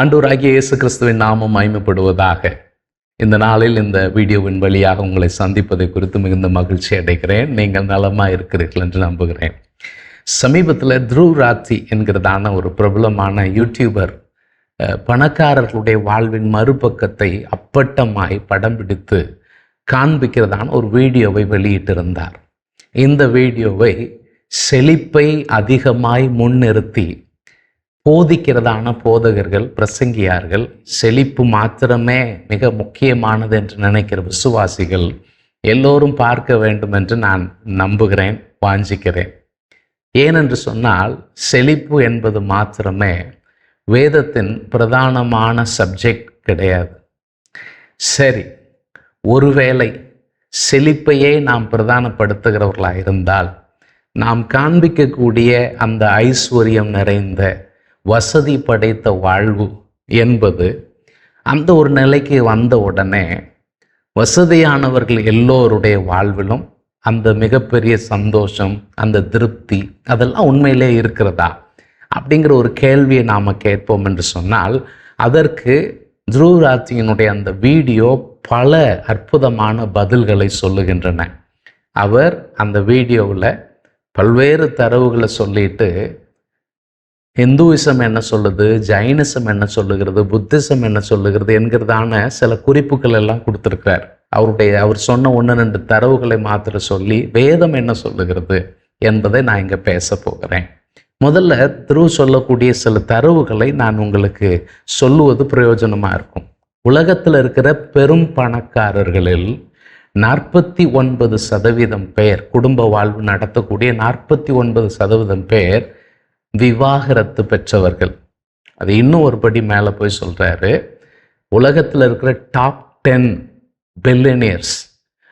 ஆண்டவராகிய இயேசு கிறிஸ்துவின் நாமம் மகிமைப்படுவதாக. இந்த நாளில் இந்த வீடியோவின் வழியாக உங்களை சந்திப்பதை குறித்து மிகுந்த மகிழ்ச்சி அடைகிறேன். நீங்கள் நலமாக இருக்கிறீர்கள் என்று நம்புகிறேன். சமீபத்தில் த்ருவ் ராத்தி என்கிறதான ஒரு பிரபலமான யூடியூபர் பணக்காரர்களுடைய வாழ்வின் மறுபக்கத்தை அப்பட்டமாய் படம் பிடித்து காண்பிக்கிறதான ஒரு வீடியோவை வெளியிட்டிருந்தார். இந்த வீடியோவை செழிப்பை அதிகமாய் முன்னிறுத்தி போதிக்கிறதான போதகர்கள் பிரசங்கியார்கள் செழிப்பு மாத்திரமே மிக முக்கியமானது என்று நினைக்கிற விசுவாசிகள் எல்லோரும் பார்க்க வேண்டும் என்று நான் நம்புகிறேன் வாஞ்சிக்கிறேன். ஏனென்று சொன்னால் செழிப்பு என்பது மாத்திரமே வேதத்தின் பிரதானமான சப்ஜெக்ட் கிடையாது. சரி ஒருவேளை செழிப்பையே நாம் பிரதானப்படுத்துகிறவர்களாக இருந்தால் நாம் காண்பிக்கக்கூடிய அந்த ஐஸ்வர்யம் நிறைந்த வசதி படைத்த வாழ்வு என்பது அந்த ஒரு நிலைக்கு வந்த உடனே வசதியானவர்கள் எல்லோருடைய வாழ்விலும் அந்த மிகப்பெரிய சந்தோஷம் அந்த திருப்தி அதெல்லாம் உண்மையிலே இருக்கிறதா? அப்படிங்கிற ஒரு கேள்வியை நாம் கேட்போம் என்று சொன்னால் அதற்கு துருவராஜியினுடைய அந்த வீடியோ பல அற்புதமான பதில்களை சொல்லுகின்றன. அவர் அந்த வீடியோவில் பல்வேறு தரவுகளை சொல்லிட்டு ஹிந்துவிசம் என்ன சொல்லுது? ஜைனிசம் என்ன சொல்லுகிறது? புத்திசம் என்ன சொல்லுகிறது? என்கிறதான சில குறிப்புகள் எல்லாம் கொடுத்துருக்கிறார். அவருடைய அவர் சொன்ன ஒன்று ரெண்டு தரவுகளை மாத்திர சொல்லி வேதம் என்ன சொல்லுகிறது என்பதை நான் இங்கே பேச போகிறேன். முதல்ல திரு சொல்லக்கூடிய சில தரவுகளை நான் உங்களுக்கு சொல்லுவது பிரயோஜனமாக இருக்கும். உலகத்தில் இருக்கிற பெரும் பணக்காரர்களில் நாற்பத்தி ஒன்பது சதவீதம் பேர் குடும்ப வாழ்வு நடத்தக்கூடிய நாற்பத்தி ஒன்பது சதவீதம் பேர் விவாகரத்து பெற்றவர்கள். அது இன்னும் ஒரு படி மேலே போய் சொல்கிறாரு உலகத்தில் இருக்கிற டாப் டென் பில்லினியர்ஸ்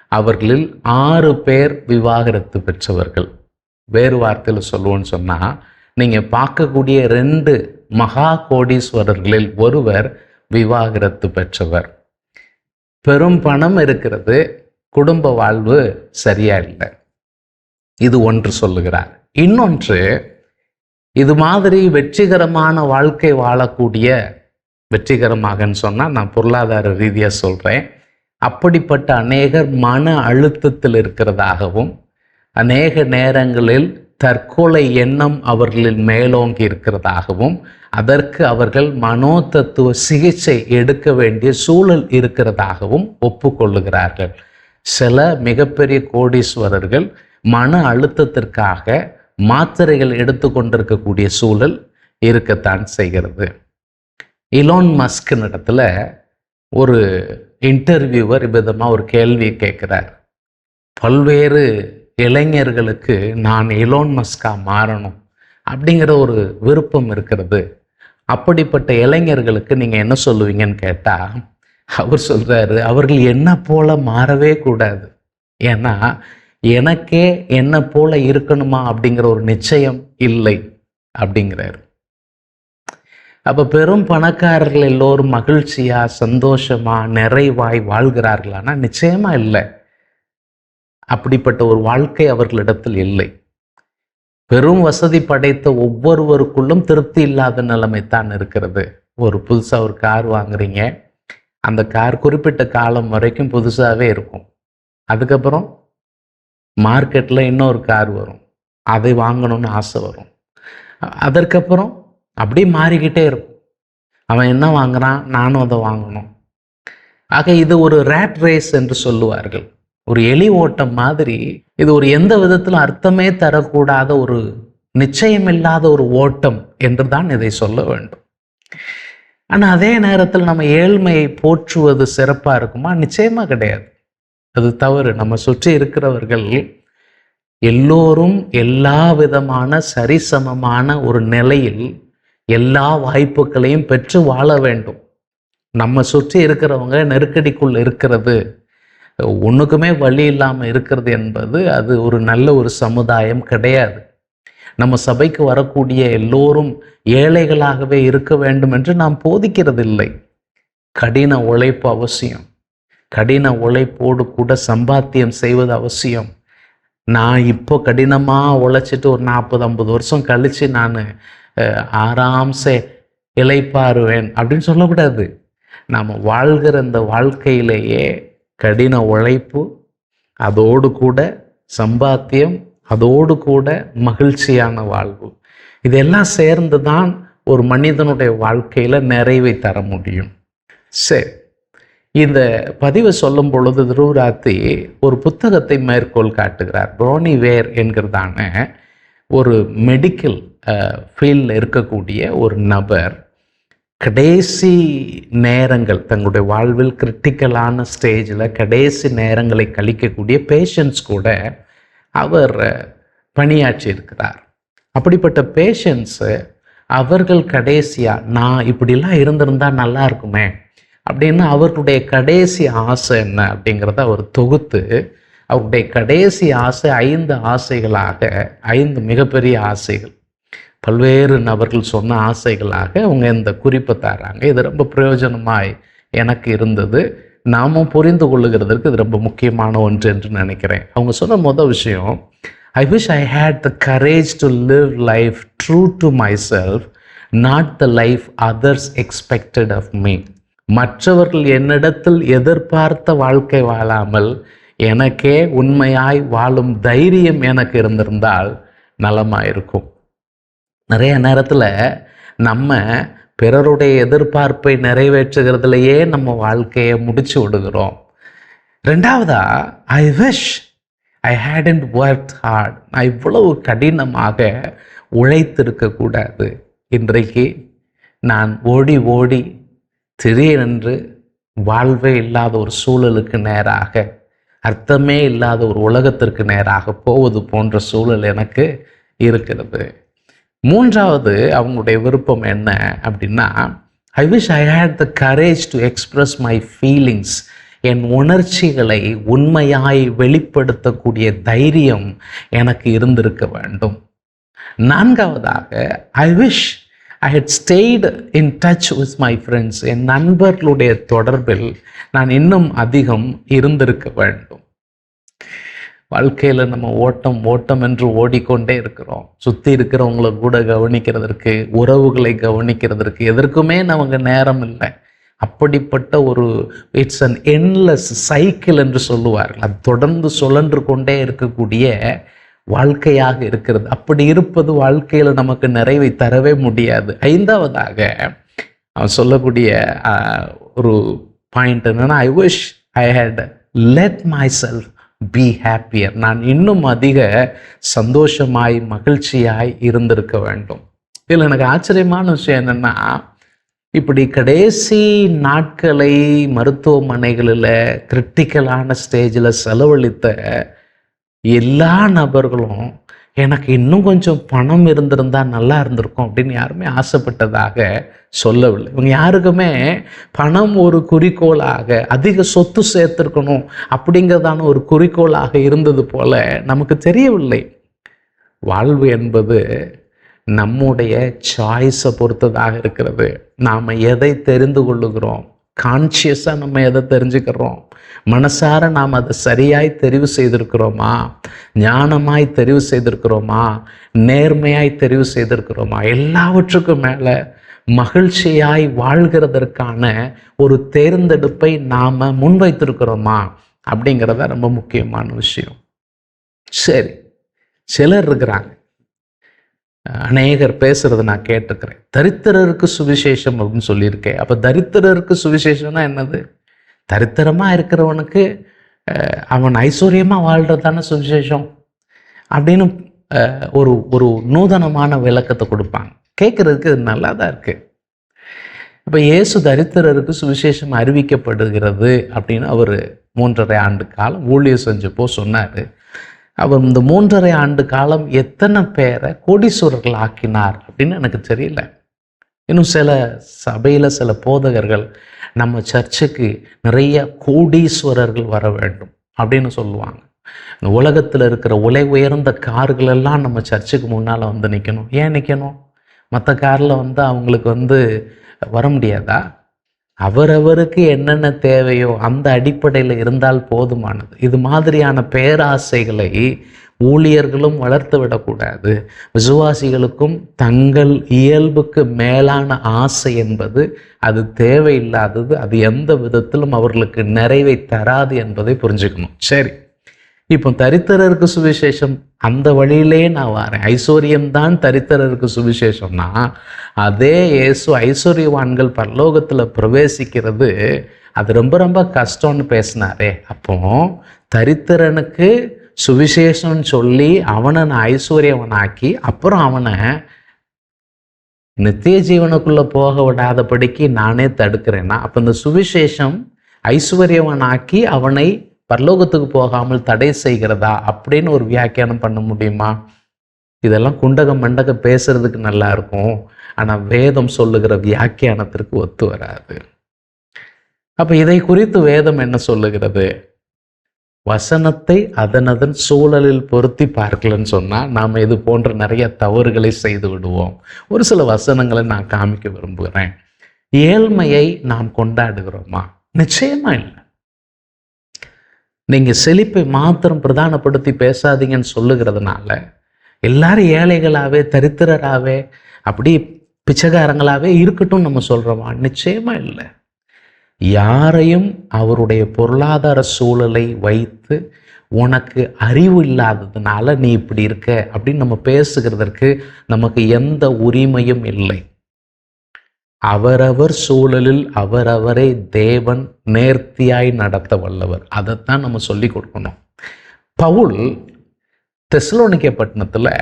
அவர்களில் ஆறு பேர் விவாகரத்து பெற்றவர்கள். வேறு வார்த்தையில் சொல்லுவோன்னு சொன்னால் நீங்கள் பார்க்கக்கூடிய ரெண்டு மகா கோடீஸ்வரர்களில் ஒருவர் விவாகரத்து பெற்றவர். பெரும் பணம் இருக்கிறது குடும்ப வாழ்வு சரியா இல்லை. இது ஒன்று சொல்லுகிறார். இன்னொன்று இது மாதிரி வெற்றிகரமான வாழ்க்கை வாழக்கூடிய வெற்றிகரமாகன்னு சொன்னால் நான் பொருளாதார ரீதியாக சொல்கிறேன் அப்படிப்பட்ட அநேகர் மன அழுத்தத்தில் இருக்கிறதாகவும் அநேக நேரங்களில் தற்கொலை எண்ணம் அவர்களில் மேலோங்கி இருக்கிறதாகவும் அதற்கு அவர்கள் மனோதத்துவ சிகிச்சை எடுக்க வேண்டிய சூழல் இருக்கிறதாகவும் ஒப்புக்கொள்ளுகிறார்கள். சில மிகப்பெரிய கோடீஸ்வரர்கள் மன அழுத்தத்திற்காக மாத்திரைகள் எடுத்துக்கொண்டிருக்கக்கூடிய சூழல் இருக்கத்தான் செய்கிறது. இலோன் மஸ்கின் இடத்துல ஒரு இன்டர்வியூவர் விதமாக ஒரு கேள்வியை கேட்குறார். பல்வேறு இளைஞர்களுக்கு நான் இலோன் மஸ்கா மாறணும் அப்படிங்கிற ஒரு விருப்பம் இருக்கிறது. அப்படிப்பட்ட இளைஞர்களுக்கு நீங்கள் என்ன சொல்லுவீங்கன்னு கேட்டால் அவர் சொல்கிறாரு அவர்கள் என்ன போல மாறவே கூடாது. ஏன்னா எனக்கே என்ன போல இருக்கணுமா அப்படிங்கிற ஒரு நிச்சயம் இல்லை அப்படிங்கிறாரு. அப்போ பெரும் பணக்காரர்கள் எல்லோரும் மகிழ்ச்சியாக சந்தோஷமாக நிறைவாய் வாழ்கிறார்களானா? நிச்சயமாக இல்லை. அப்படிப்பட்ட ஒரு வாழ்க்கை அவர்களிடத்தில் இல்லை. பெரும் வசதி படைத்த ஒவ்வொருவருக்குள்ளும் திருப்தி இல்லாத நிலைமை தான் இருக்கிறது. ஒரு புதுசாக ஒரு கார் வாங்குறீங்க. அந்த கார் குறிப்பிட்ட காலம் வரைக்கும் புதுசாகவே இருக்கும். அதுக்கப்புறம் மார்க்கெட்டில் இன்னொரு கார் வரும். அதை வாங்கணும்னு ஆசை வரும். அதற்கப்புறம் அப்படியே மாறிக்கிட்டே இருக்கும். அவன் என்ன வாங்குறான்? நானும் அதை வாங்கணும். ஆக இது ஒரு ரேட் ரேஸ் என்று சொல்லுவார்கள். ஒரு எலி ஓட்டம் மாதிரி இது ஒரு எந்த விதத்திலும் அர்த்தமே தரக்கூடாத ஒரு நிச்சயமில்லாத ஒரு ஓட்டம் என்று தான் இதை சொல்ல வேண்டும். ஆனால் அதே நேரத்தில் நம்ம ஏழ்மையை போற்றுவது சிறப்பாக இருக்குமா? நிச்சயமாக கிடையாது. அது தவறு. நம்ம சுற்றி இருக்கிறவர்கள் எல்லோரும் எல்லா விதமான சரிசமமான ஒரு நிலையில் எல்லா வாய்ப்புகளையும் பெற்று வாழ வேண்டும். நம்ம சுற்றி இருக்கிறவங்க நெருக்கடிக்குள் இருக்கிறது. ஒன்றுக்குமே வழி இல்லாமல் இருக்கிறது என்பது அது ஒரு நல்ல ஒரு சமுதாயம் கிடையாது. நம்ம சபைக்கு வரக்கூடிய எல்லோரும் ஏழைகளாகவே இருக்க வேண்டும் என்று நாம் போதிக்கிறதில்லை. கடின உழைப்பு அவசியம். கடின உழைப்போடு கூட சம்பாத்தியம் செய்வது அவசியம். நான் இப்போ கடினமாக உழைச்சிட்டு ஒரு நாற்பது ஐம்பது வருஷம் கழித்து நான் ஆராம்சே இழைப்பாருவேன் அப்படின்னு சொல்லக்கூடாது. நாம் வாழ்கிற இந்த வாழ்க்கையிலேயே கடின உழைப்பு அதோடு கூட சம்பாத்தியம் அதோடு கூட மகிழ்ச்சியான வாழ்வு. இதெல்லாம் சேர்ந்து தான் ஒரு மனிதனுடைய வாழ்க்கையில் நிறைவை தர முடியும். சரி. இந்த பதிவை சொல்லும் பொழுது துருவராத்தி ஒரு புத்தகத்தை மேற்கோள் காட்டுகிறார். ப்ரோனி வேர் என்கிறதான ஒரு மெடிக்கல் ஃபீல்டில் இருக்கக்கூடிய ஒரு நபர் கடைசி நேரங்கள் தங்களுடைய வாழ்வில் கிரிட்டிக்கலான ஸ்டேஜில் கடைசி நேரங்களை கழிக்கக்கூடிய பேஷண்ட்ஸ் கூட அவர் பணியாற்றி இருக்கிறார். அப்படிப்பட்ட பேஷண்ட்ஸு அவர்கள் கடைசியாக நான் இப்படிலாம் இருந்திருந்தால் நல்லா இருக்குமே அப்படின்னு அவர்களுடைய கடைசி ஆசை என்ன அப்படிங்கிறத அவர் தொகுத்து அவருடைய கடைசி ஆசை ஐந்து ஆசைகளாக ஐந்து மிகப்பெரிய ஆசைகள். பல்வேறு நபர்கள் சொன்ன ஆசைகளாக அவங்க இந்த குறிப்பை தராங்க. இது ரொம்ப பிரயோஜனமாய் எனக்கு இருந்தது. நாமும் புரிந்து கொள்ளுகிறதுக்கு இது ரொம்ப முக்கியமான ஒன்று என்று நினைக்கிறேன். அவங்க சொன்ன மொதல் விஷயம் I wish I had the courage to live life true to myself not the life others expected of me மற்றவர்கள் என்னிடத்தில் எதிர்பார்த்த வாழ்க்கை வாழாமல் எனக்கே உண்மையாய் வாழும் தைரியம் எனக்கு இருந்திருந்தால் நலமாக இருக்கும் நிறைய நேரத்தில் நம்ம பிறருடைய எதிர்பார்ப்பை நிறைவேற்றுகிறதுலையே நம்ம வாழ்க்கையை முடிச்சு விடுகிறோம். ரெண்டாவதா I wish I had and work hard நான் இவ்வளவு கடினமாக உழைத்திருக்கக்கூடாது. இன்றைக்கு நான் ஓடி ஓடி திடீரென்று வாழ்வே இல்லாத ஒரு சூழலுக்கு நேராக அர்த்தமே இல்லாத ஒரு உலகத்திற்கு நேராக போவது போன்ற சூழல் எனக்கு இருக்கிறது. மூன்றாவது அவங்களுடைய விருப்பம் என்ன அப்படின்னா I wish I had the courage to express my feelings என் உணர்ச்சிகளை உண்மையாய் வெளிப்படுத்தக்கூடிய தைரியம் எனக்கு இருந்திருக்க வேண்டும். நான்காவதாக I wish I had stayed in touch with my friends என் நண்பர்களுடைய தொடர்பில் நான் இன்னும் அதிகம் இருந்திருக்க வேண்டும். வாழ்க்கையில் நம்ம ஓட்டம் ஓட்டம் என்று ஓடிக்கொண்டே இருக்கிறோம். சுற்றி இருக்கிறவங்கள கூட கவனிக்கிறதற்கு உறவுகளை கவனிக்கிறதற்கு எதற்குமே நமக்கு நேரம் இல்லை. அப்படிப்பட்ட ஒரு இட்ஸ் அன் என்லெஸ் சைக்கிள் என்று சொல்லுவார்கள். அது தொடர்ந்து சுழன்று கொண்டே இருக்கக்கூடிய வாழ்க்கையாக இருக்கிறது. அப்படி இருப்பது வாழ்க்கையில் நமக்கு நிறைவை தரவே முடியாது. ஐந்தாவதாக அவன் சொல்லக்கூடிய ஒரு பாயிண்ட் என்னென்னா I wish I had let myself be happier நான் இன்னும் அதிக சந்தோஷமாய் மகிழ்ச்சியாய் இருந்திருக்க வேண்டும். இதில் எனக்கு ஆச்சரியமான விஷயம் என்னென்னா இப்படி கடைசி நாட்களை மருத்துவமனைகளில் கிரிட்டிக்கலான ஸ்டேஜில் செலவழித்த எல்லா நபர்களும் எனக்கு இன்னும் கொஞ்சம் பணம் இருந்திருந்தால் நல்லா இருந்திருக்கும் அப்படின்னு யாருமே ஆசைப்பட்டதாக சொல்லவில்லை. இவங்க யாருக்குமே பணம் ஒரு குறிக்கோளாக அதிக சொத்து சேர்த்துருக்கணும் அப்படிங்கிறதான ஒரு குறிக்கோளாக இருந்தது போல நமக்கு தெரியவில்லை. வாழ்வு என்பது நம்முடைய சாய்ஸை பொறுத்ததாக இருக்கிறது. நாம் எதை தெரிந்து கொள்ளுகிறோம்? கான்ஷியஸாக நம்ம எதை தெரிஞ்சுக்கிறோம்? மனசார நாம் அதை சரியாய் தெரிவு செய்திருக்கிறோமா? ஞானமாய் தெரிவு செய்திருக்கிறோமா? நேர்மையாய் தெரிவு செய்திருக்கிறோமா? எல்லாவற்றுக்கும் மேலே மகிழ்ச்சியாய் வாழ்கிறதற்கான ஒரு தேர்ந்தெடுப்பை நாம் முன்வைத்திருக்கிறோமா? அப்படிங்கிறத ரொம்ப முக்கியமான விஷயம். சரி. சிலர் இருக்கிறாங்க. அநேகர் பேசுறதை நான் கேட்டிருக்கிறேன். தரித்திரருக்கு சுவிசேஷம் அப்படின்னு சொல்லியிருக்கேன். அப்போ தரித்திரருக்கு சுவிசேஷம்னா என்னது? தரித்திரமாக இருக்கிறவனுக்கு அவன் ஐஸ்வர்யமாக வாழ்கிறது தானே சுவிசேஷம்? அப்படின்னு ஒரு ஒரு நூதனமான விளக்கத்தை கொடுப்பாங்க. கேட்குறதுக்கு இது நல்லா தான் இருக்குது இப்போ இயேசு தரித்திரருக்கு சுவிசேஷம் அறிவிக்கப்படுகிறது அப்படின்னு அவர் மூன்றரை ஆண்டு காலம் ஊழியர் செஞ்சப்போ சொன்னார். அவர் இந்த மூன்றரை ஆண்டு காலம் எத்தனை பேரை கோடீஸ்வரர்கள் ஆக்கினார் அப்படின்னு எனக்கு தெரியல. இன்னும் சில சபையில் சில போதகர்கள் நம்ம சர்ச்சுக்கு நிறைய கோடீஸ்வரர்கள் வர வேண்டும் அப்படின்னு சொல்லுவாங்க. இந்த உலகத்தில் இருக்கிற உலை உயர்ந்த கார்கள் எல்லாம் நம்ம சர்ச்சுக்கு முன்னால் வந்து நிற்கணும் ஏன் நிற்கணும் மற்ற காரில் வந்து அவங்களுக்கு வந்து வர முடியாதா? அவரவருக்கு என்னென்ன தேவையோ அந்த அடிப்படையில் இருந்தால் போதுமானது. இது மாதிரியான பேராசைகளை ஊழியர்களும் வளர்த்து விடக்கூடாது. விசுவாசிகளுக்கும் தங்கள் இயல்புக்கு மேலான ஆசை என்பது அது தேவையில்லாதது. அது எந்த விதத்திலும் அவர்களுக்கு நிறைவை தராது என்பதை புரிஞ்சுக்கணும். சரி. இப்போ தரித்திரருக்கு சுவிசேஷம் அந்த வழியிலே நான் வரேன். ஐஸ்வர்யம்தான் தரித்திரருக்கு சுவிசேஷம்னா அதே இயேசு ஐஸ்வர்யவான்கள் பரலோகத்தில் பிரவேசிக்கிறது அது ரொம்ப ரொம்ப கஷ்டம்னு பேசினாரே. அப்போ தரித்திரனுக்கு சுவிசேஷம்னு சொல்லி அவனை நான் ஐஸ்வர்யவனாக்கி அப்புறம் அவனை நித்திய ஜீவனுக்குள்ளே போக விடாதபடிக்கு நானே தடுக்கிறேன்னா அப்போ இந்த சுவிசேஷம் ஐஸ்வர்யவனாக்கி அவனை பரலோகத்துக்கு போகாமல் தடை செய்கிறதா அப்படின்னு ஒரு வியாக்கியானம் பண்ண முடியுமா? இதெல்லாம் குண்டகம் மண்டகம் பேசுறதுக்கு நல்லா இருக்கும். ஆனால் வேதம் சொல்லுகிற வியாக்கியானத்திற்கு ஒத்து வராது. அப்போ இதை குறித்து வேதம் என்ன சொல்லுகிறது? வசனத்தை அதனதன் சூழலில் பொருத்தி பார்க்கலன்னு சொன்னால் நாம் இது போன்ற நிறைய தவறுகளை செய்து விடுவோம். ஒரு சில வசனங்களை நான் காமிக்க விரும்புகிறேன். ஏழ்மையை நாம் கொண்டாடுகிறோமா? நிச்சயமா இல்லை. நீங்கள் செழிப்பை மாத்திரம் பிரதானப்படுத்தி பேசாதீங்கன்னு சொல்லுகிறதுனால எல்லாரும் ஏழைகளாகவே தரித்திரராகவே அப்படி பிச்சைக்காரங்களாகவே இருக்கட்டும் நம்ம சொல்கிறோமா நிச்சயமாக இல்லை. யாரையும் அவருடைய பொருளாதார சூழலை வைத்து உனக்கு அறிவு இல்லாததுனால நீ இப்படி இருக்க அப்படின்னு நம்ம பேசுகிறதற்கு நமக்கு எந்த உரிமையும் இல்லை. அவரவர் சூழலில் அவரவரை தேவன் நேர்த்தியாய் நடத்த வல்லவர். அதைத்தான் நம்ம சொல்லி கொடுக்கணும். பவுல் தெசலோனிக்க பட்டணத்தில்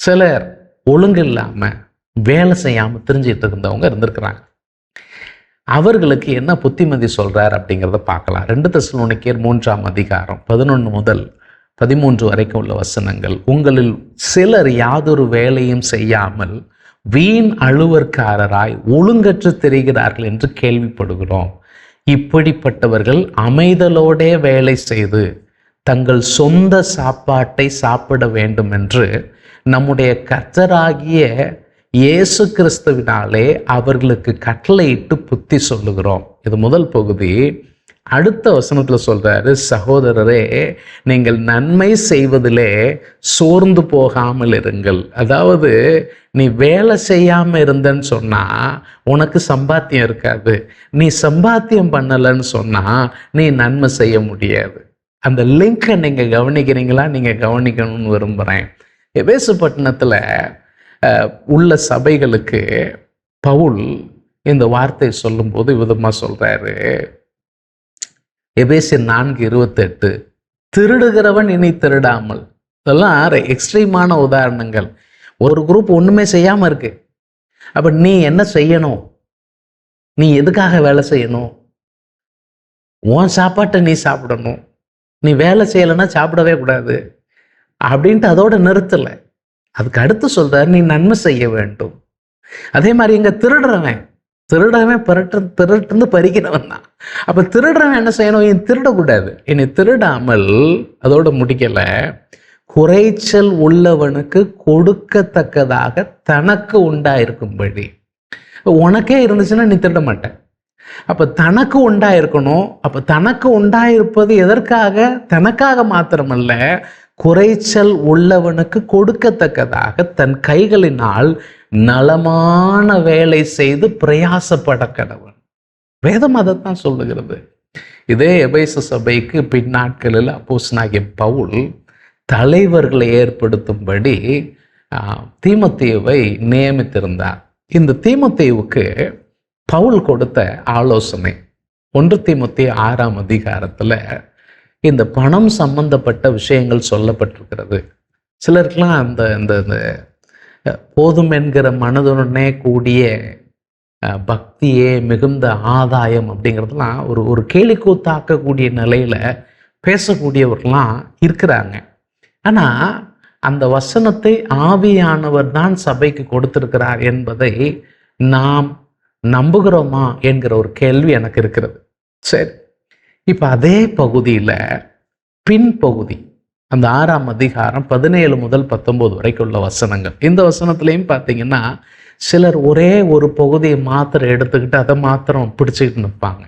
சிலர் ஒழுங்கு இல்லாமல் வேலை செய்யாமல் தெரிஞ்சிட்டு இருந்தவங்க இருந்திருக்கிறாங்க. அவர்களுக்கு என்ன புத்திமதி சொல்கிறார் அப்படிங்கிறத பார்க்கலாம். ரெண்டு தெசலோனிக்கேர் மூன்றாம் அதிகாரம் பதினொன்று முதல் பதிமூன்று வரைக்கும் உள்ள வசனங்கள். உங்களில் சிலர் யாதொரு வேலையும் செய்யாமல் வீண் அழுவற்காரராய் ஒழுங்கற்று தெரிகிறார்கள் என்று கேள்விப்படுகிறோம். இப்படிப்பட்டவர்கள் அமைதலோடே வேலை செய்து தங்கள் சொந்த சாப்பாட்டை சாப்பிட வேண்டும் என்று நம்முடைய கர்த்தராகிய இயேசு கிறிஸ்துவினாலே அவர்களுக்கு கட்டளையிட்டு புத்தி சொல்லுகிறோம். இது முதல் பகுதி. அடுத்த வசனத்தில் சொல்கிறாரு சகோதரரே நீங்கள் நன்மை செய்வதிலே சோர்ந்து போகாமல் இருங்கள். அதாவது நீ வேலை செய்யாமல் இருந்தன்னு சொன்னால் உனக்கு சம்பாத்தியம் இருக்காது. நீ சம்பாத்தியம் பண்ணலைன்னு சொன்னால் நீ நன்மை செய்ய முடியாது. அந்த லிங்கை நீங்கள் கவனிக்கிறீங்களா? நீங்கள் கவனிக்கணும்னு விரும்புகிறேன் எபேசுப்பட்டினத்தில் உள்ள சபைகளுக்கு பவுல் இந்த வார்த்தை சொல்லும்போது விதமாக சொல்கிறாரு எபேசியர் நான்கு இருபத்தெட்டு திருடுகிறவன் இனி திருடாமல். இதெல்லாம் எக்ஸ்ட்ரீமான உதாரணங்கள். ஒரு குரூப் ஒன்றுமே செய்யாமல் இருக்கு. அப்போ நீ என்ன செய்யணும்? நீ எதுக்காக வேலை செய்யணும்? உன் சாப்பாட்டை நீ சாப்பிடணும். நீ வேலை செய்யலைன்னா சாப்பிடவே கூடாது. அப்படின்ட்டு அதோட நிறுத்தலை. அதுக்கு அடுத்து சொல்கிறார் நீ நன்மை செய்ய வேண்டும். அதே மாதிரி இங்கே திருடுறவன். திருடவன் பிறட்டு திருட்டு பறிக்கிறவன் தான். அப்போ திருடுறவன் என்ன செய்யணும்? என் திருடக்கூடாது. என்னை திருடாமல் அதோட முடிக்கலை குறைச்சல் உள்ளவனுக்கு கொடுக்கத்தக்கதாக தனக்கு உண்டாயிருக்கும்படி. உனக்கே இருந்துச்சுன்னா நீ திருட மாட்டேன் அப்போ தனக்கு உண்டாயிருக்கணும். அப்போ தனக்கு உண்டாயிருப்பது எதற்காக? தனக்காக மாத்திரமல்ல குறைச்சல் உள்ளவனுக்கு கொடுக்கத்தக்கதாக தன் கைகளினால் நலமான வேலை செய்து பிரயாசப்பட கடவுள். வேதம் அதைத்தான் சொல்லுகிறது. இதே எபேச சபைக்கு பின்னாட்களில் அப்போஸ்னாகிய பவுல் தலைவர்களை ஏற்படுத்தும்படி தீமத்தேவை நியமித்திருந்தார். இந்த தீமத்தேவுக்கு பவுல் கொடுத்த ஆலோசனை. ஒன்று தீமத்தி ஆறாம் அதிகாரத்தில் இந்த பணம் சம்பந்தப்பட்ட விஷயங்கள் சொல்லப்பட்டிருக்கிறது. சிலருக்கெல்லாம் அந்த இந்த இந்த போதும் என்கிற மனதுடனே கூடிய பக்தியே மிகுந்த ஆதாயம் அப்படிங்கிறதுலாம் ஒரு ஒரு கேலிக்கூத்தாக்கக்கூடிய நிலையில் பேசக்கூடியவர்கள்லாம் இருக்கிறாங்க. ஆனால் அந்த வசனத்தை ஆவியானவர் தான் சபைக்கு கொடுத்திருக்கிறார் என்பதை நாம் நம்புகிறோமா என்கிற ஒரு கேள்வி எனக்கு இருக்கிறது. சரி இப்போ அதே பகுதியில் பின்பகுதி அந்த ஆறாம் அதிகாரம் பதினேழு முதல் பத்தொம்போது வரைக்கும் உள்ள வசனங்கள். இந்த வசனத்துலேயும் பார்த்தீங்கன்னா சிலர் ஒரே ஒரு பகுதியை மாத்திரம் எடுத்துக்கிட்டு அதை மாத்திரம் பிடிச்சிக்கிட்டு நிற்பாங்க.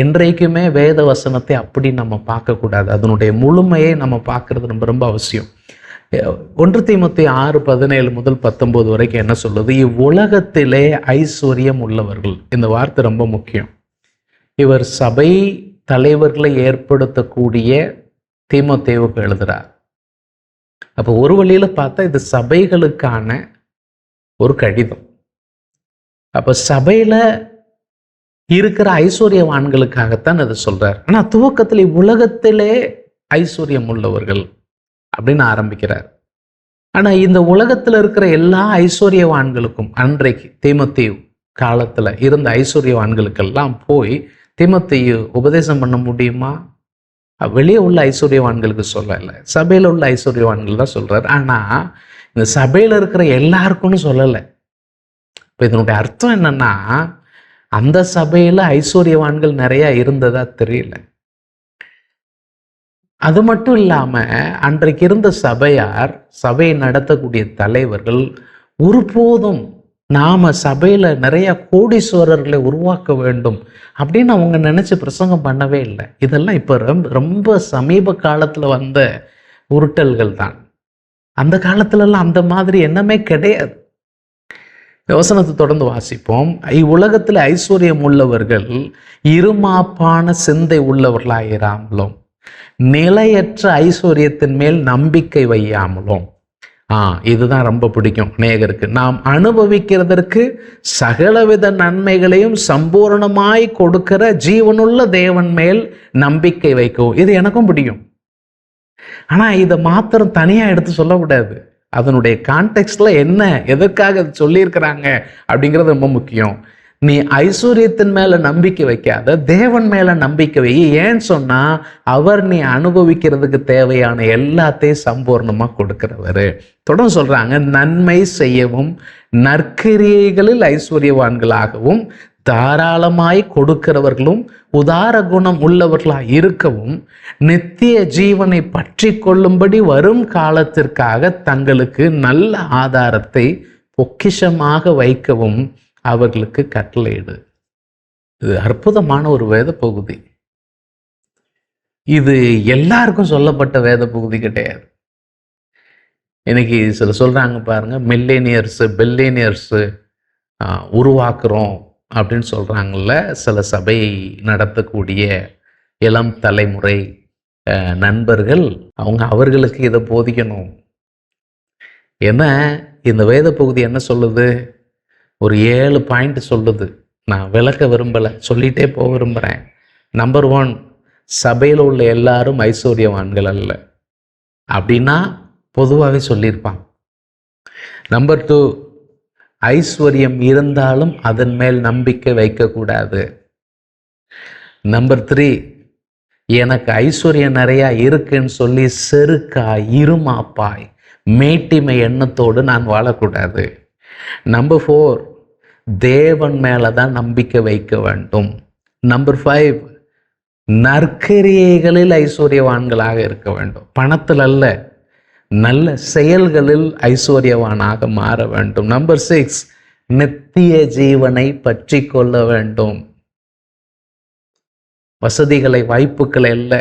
என்றைக்குமே வேத வசனத்தை அப்படி நம்ம பார்க்கக்கூடாது. அதனுடைய முழுமையை நம்ம பார்க்கறது ரொம்ப ரொம்ப அவசியம். ஒன்று தீமத்தி ஆறு பதினேழு முதல் பத்தொம்போது வரைக்கும் என்ன சொல்லுது? இவ்வுலகத்திலே ஐஸ்வர்யம் உள்ளவர்கள். இந்த வார்த்தை ரொம்ப முக்கியம். இவர் சபை தலைவர்களை ஏற்படுத்தக்கூடிய தீமோத்தேவுக்கு எழுதுறார். அப்போ ஒரு வழியில் பார்த்தா இது சபைகளுக்கான ஒரு கடிதம். அப்போ சபையில் இருக்கிற ஐஸ்வர்யவான்களுக்காகத்தான் அதை சொல்கிறார் ஆனால் துவக்கத்தில் உலகத்திலே ஐஸ்வர்யம் உள்ளவர்கள் அப்படின்னு ஆரம்பிக்கிறார். ஆனால் இந்த உலகத்தில் இருக்கிற எல்லா ஐஸ்வர்யவான்களுக்கும் அன்றைக்கு தீமத்தீவ் காலத்தில் இருந்த ஐஸ்வர்யவான்களுக்கெல்லாம் போய் தீமத்தையு உபதேசம் பண்ண முடியுமா? வெளியே உள்ள ஐஸ்வர்யவான்களுக்கு சொல்லலை. சபையில் உள்ள ஐஸ்வர்யவான்கள் தான் சொல்கிறார் ஆனால் இந்த சபையில் இருக்கிற எல்லாருக்கும்னு சொல்லலை. இப்போ இதனுடைய அர்த்தம் என்னன்னா அந்த சபையில் ஐஸ்வர்யவான்கள் நிறையா இருந்ததா தெரியல. அது மட்டும் இல்லாமல் அன்றைக்கு இருந்த சபையார் சபையை நடத்தக்கூடிய தலைவர்கள் ஒருபோதும் நாம் சபையில் நிறைய கோடீஸ்வரர்களை உருவாக்க வேண்டும் அப்படின்னு அவங்க நினச்சி பிரசங்கம் பண்ணவே இல்லை. இதெல்லாம் இப்போ ரொம்ப ரொம்ப சமீப காலத்தில் வந்த உருட்டல்கள் தான். அந்த காலத்துலலாம் அந்த மாதிரி என்னமே கிடையாது. யோசனத்தை தொடர்ந்து வாசிப்போம். இவ்வுலகத்தில் ஐஸ்வர்யம் உள்ளவர்கள் இருமாப்பான சிந்தை உள்ளவர்களாயிராமலும் நிலையற்ற ஐஸ்வர்யத்தின் மேல் நம்பிக்கை வையாமலும் ஆ இதுதான் ரொம்ப பிடிக்கும் நேகருக்கு. நாம் அனுபவிக்கிறதற்கு சகலவித நன்மைகளையும் சம்பூர்ணமாய் கொடுக்கிற ஜீவனுள்ள தேவன் மேல் நம்பிக்கை வைக்கவும். இது எனக்கும் பிடிக்கும். ஆனா இதை மாத்திரம் தனியா எடுத்து சொல்லக்கூடாது. அதனுடைய கான்டெக்ட்ல என்ன எதற்காக அது சொல்லியிருக்கிறாங்க அப்படிங்கிறது ரொம்ப முக்கியம். நீ ஐஸ்வர்யத்தின் மேல நம்பிக்கை வைக்காத தேவன் மேல நம்பிக்கை வை. ஏன் சொன்னா அவர் நீ அனுபவிக்கிறதுக்கு தேவையான எல்லாத்தையும் சம்பூர்ணமா கொடுக்கிறவர். தொடர்ந்து சொல்றாங்க நன்மை செய்யவும் நற்கிரியைகளில் ஐஸ்வர்யவான்களாகவும் தாராளமாய் கொடுக்கிறவர்களும் உதார குணம் உள்ளவர்களாக இருக்கவும் நித்திய ஜீவனை பற்றி கொள்ளும்படி வரும் காலத்திற்காக தங்களுக்கு நல்ல ஆதாரத்தை பொக்கிஷமாக வைக்கவும் அவர்களுக்கு கட்டளையிடு. இது அற்புதமான ஒரு வேத பகுதி. இது எல்லாருக்கும் சொல்லப்பட்ட வேத பகுதி கிடையாது. இன்னைக்கு சில சொல்கிறாங்க பாருங்கள் மில்லேனியர்ஸு பில்லேனியர்ஸு உருவாக்குறோம் அப்படின்னு சொல்கிறாங்கல்ல சில சபை நடத்தக்கூடிய இளம் தலைமுறை நண்பர்கள் அவங்க அவர்களுக்கு இதை போதிக்கணும். ஏன்னா இந்த வேத பகுதி என்ன சொல்லுது? ஒரு ஏழு பாயிண்ட் சொல்லுது. நான் விளக்க விரும்பலை. சொல்லிட்டே போக விரும்புகிறேன் நம்பர் ஒன் சபையில் உள்ள எல்லாரும் ஐஸ்வர்யவான்கள் அல்ல. அப்படின்னா பொதுவாகவே சொல்லியிருப்பான் நம்பர் டூ ஐஸ்வர்யம் இருந்தாலும் அதன் மேல் நம்பிக்கை வைக்கக்கூடாது. நம்பர் த்ரீ எனக்கு ஐஸ்வர்யம் நிறையா இருக்குன்னு சொல்லி செருக்காய் இருமாப்பாய் மேட்டிமை எண்ணத்தோடு நான் வாழக்கூடாது. நம்பர் ஃபோர் தேவன் மேலே தான் நம்பிக்கை வைக்க வேண்டும். நம்பர் ஃபைவ் நற்கரியைகளில் ஐஸ்வர்யவான்களாக இருக்க வேண்டும். பணத்தில் அல்ல நல்ல செயல்களில் ஐஸ்வர்யவானாக மாற வேண்டும். நம்பர் சிக்ஸ் நித்திய ஜீவனை பற்றி கொள்ள வேண்டும். வசதிகளை வாய்ப்புகளை இல்லை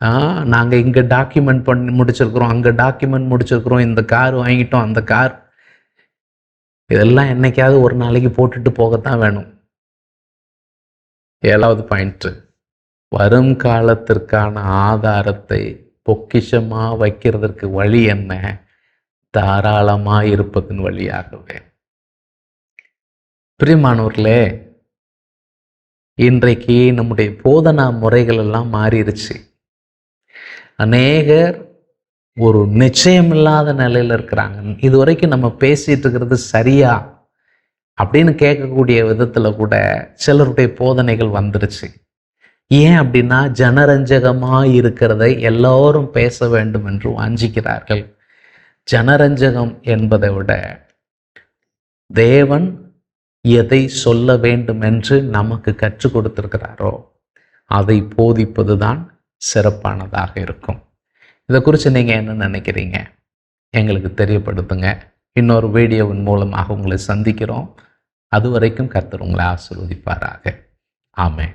ஆ நாங்கள் இங்கே டாக்குமெண்ட் பண்ணி முடிச்சிருக்கிறோம் அங்கே டாக்குமெண்ட் முடிச்சிருக்கிறோம் இந்த கார் வாங்கிட்டோம் அந்த கார் இதெல்லாம் என்னைக்காவது ஒரு நாளைக்கு போட்டுட்டு போகத்தான் வேணும். ஏழாவது பாயிண்ட் வரும் காலத்திற்கான ஆதாரத்தை பொக்கிஷமா வைக்கிறதற்கு வழி என்ன? தாராளமா இருப்பதன் வழியாகவே. பிரியமானவர்களே இன்றைக்கு நம்முடைய போதனா முறைகள் எல்லாம் மாறிடுச்சு. அநேகர் ஒரு நிச்சயம் இல்லாத நிலையில் இருக்கிறாங்க. இது வரைக்கும் நம்ம பேசிகிட்டு இருக்கிறது சரியா? அப்படின்னு கேட்கக்கூடிய விதத்தில் கூட சிலருடைய போதனைகள் வந்துருச்சு. ஏன் அப்படின்னா ஜனரஞ்சகமாக இருக்கிறதை எல்லோரும் பேச வேண்டும் என்று வாஞ்சிக்கிறார்கள். ஜனரஞ்சகம் என்பதை விட தேவன் எதை சொல்ல வேண்டும் என்று நமக்கு கற்றுக் கொடுத்திருக்கிறாரோ அதை போதிப்பது தான் சிறப்பானதாக இருக்கும். இதை குறித்து நீங்கள் என்ன நினைக்கிறீங்க? எங்களுக்கு தெரியப்படுத்துங்க. இன்னொரு வீடியோவின் மூலமாக உங்களை சந்திக்கிறோம். அதுவரைக்கும் கர்த்தர் உங்களை ஆசீர்வதிப்பாராக. ஆமென்.